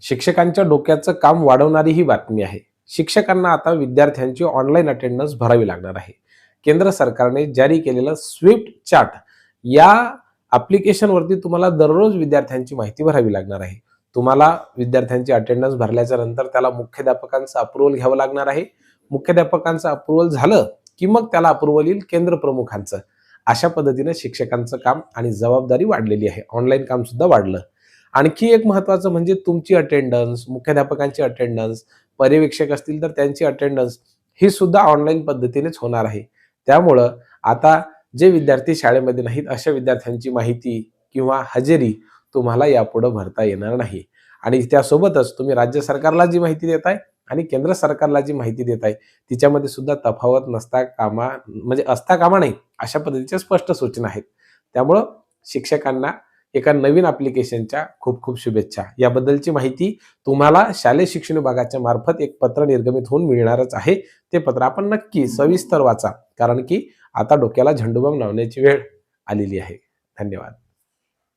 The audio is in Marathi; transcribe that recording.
शिक्षकांच्या डोक्याचं काम वाढवणारी ही बातमी आहे. शिक्षकांना आता विद्यार्थ्यांची ऑनलाईन अटेंडन्स भरावी लागणार आहे. केंद्र सरकारने जारी केलेलं स्विफ्ट चार्ट या ॲप्लिकेशनवरती तुम्हाला दररोज विद्यार्थ्यांची माहिती भरावी लागणार आहे. तुम्हाला विद्यार्थ्यांची अटेंडन्स भरल्याच्या नंतर त्याला मुख्याध्यापकांचं अप्रुव्हल घ्यावं लागणार आहे. मुख्याध्यापकांचं अप्रुव्हल झालं की मग त्याला अप्रुव्हल येईल केंद्र प्रमुखांचं. अशा पद्धतीनं शिक्षकांचं काम आणि जबाबदारी वाढलेली आहे. ऑनलाईन काम सुद्धा वाढलं. आणखी एक महत्त्वाचं म्हणजे तुमची अटेंडन्स मुख्याध्यापकांची अटेंडन्स पर्यवेक्षक असतील तर त्यांची अटेंडन्स ही सुद्धा ऑनलाईन पद्धतीनेच होणार आहे. त्यामुळं आता जे विद्यार्थी शाळेमध्ये नाहीत अशा विद्यार्थ्यांची माहिती किंवा हजेरी तुम्हाला यापुढं भरता येणार नाही. आणि त्यासोबतच तुम्ही राज्य सरकारला जी माहिती देताय आणि केंद्र सरकारला जी माहिती देताय तिच्यामध्ये सुद्धा तफावत नसता कामा म्हणजे असता कामा नाही अशा पद्धतीच्या स्पष्ट सूचना आहेत. त्यामुळं शिक्षकांना एका नवीन ॲप्लिकेशनच्या खूप खूप शुभेच्छा. याबद्दलची माहिती तुम्हाला शालेय शिक्षण विभागाच्या मार्फत एक पत्र निर्गमित होऊन मिळणारच आहे. ते पत्र आपण नक्की सविस्तर वाचा कारण की आता डोक्याला झेंडूबाम लावण्याची वेळ आलेली आहे. धन्यवाद.